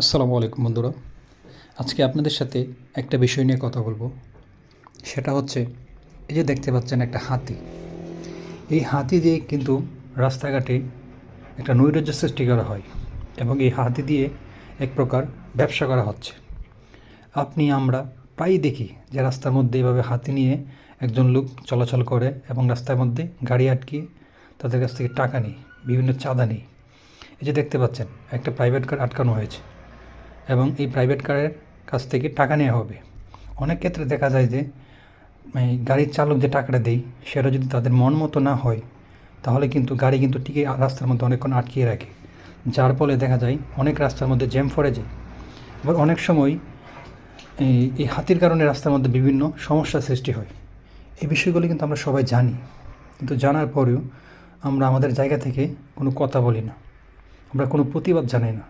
আসসালামু আলাইকুম বন্ধুরা। আজকে আপনাদের সাথে একটা বিষয় নিয়ে কথা বলব। সেটা হচ্ছে, এই যে দেখতে পাচ্ছেন একটা হাতি। এই হাতি দিয়ে কিন্তু রাস্তাঘাটে একটা নৈরাজ্য সৃষ্টি করা হয় এবং এই হাতি দিয়ে এক প্রকার ব্যবসা করা হচ্ছে। আপনি, আমরা প্রায়ই দেখি যে রাস্তার মধ্যে এভাবে হাতি নিয়ে একজন লোক চলাচল করে এবং রাস্তার মধ্যে গাড়ি আটকিয়ে তাদের কাছ থেকে টাকা নেই বিভিন্ন চাঁদা নেই এই যে দেখতে পাচ্ছেন, একটা প্রাইভেট কার আটকানো হয়েছে। এবং এই প্রাইভেট কারের কাছ থেকে টাকা নেওয়া হবে। অনেক ক্ষেত্রে দেখা যায় যে গাড়ির চালক যে টাকাটা দেয়, সেটা যদি তাদের মন মতো না হয়, তাহলে কিন্তু গাড়ি কিন্তু টিকে রাস্তার মধ্যে অনেকক্ষণ আটকিয়ে রাখে। যার ফলে দেখা যায় অনেক রাস্তার মধ্যে জ্যাম পড়ে যায়। আবার অনেক সময় এই এই হাতির কারণে রাস্তার মধ্যে বিভিন্ন সমস্যার সৃষ্টি হয়। এই বিষয়গুলি কিন্তু আমরা সবাই জানি। কিন্তু জানার পরেও আমরা আমাদের জায়গা থেকে কোনো কথা বলি না। আমরা কোনো প্রতিবাদ জানাই না।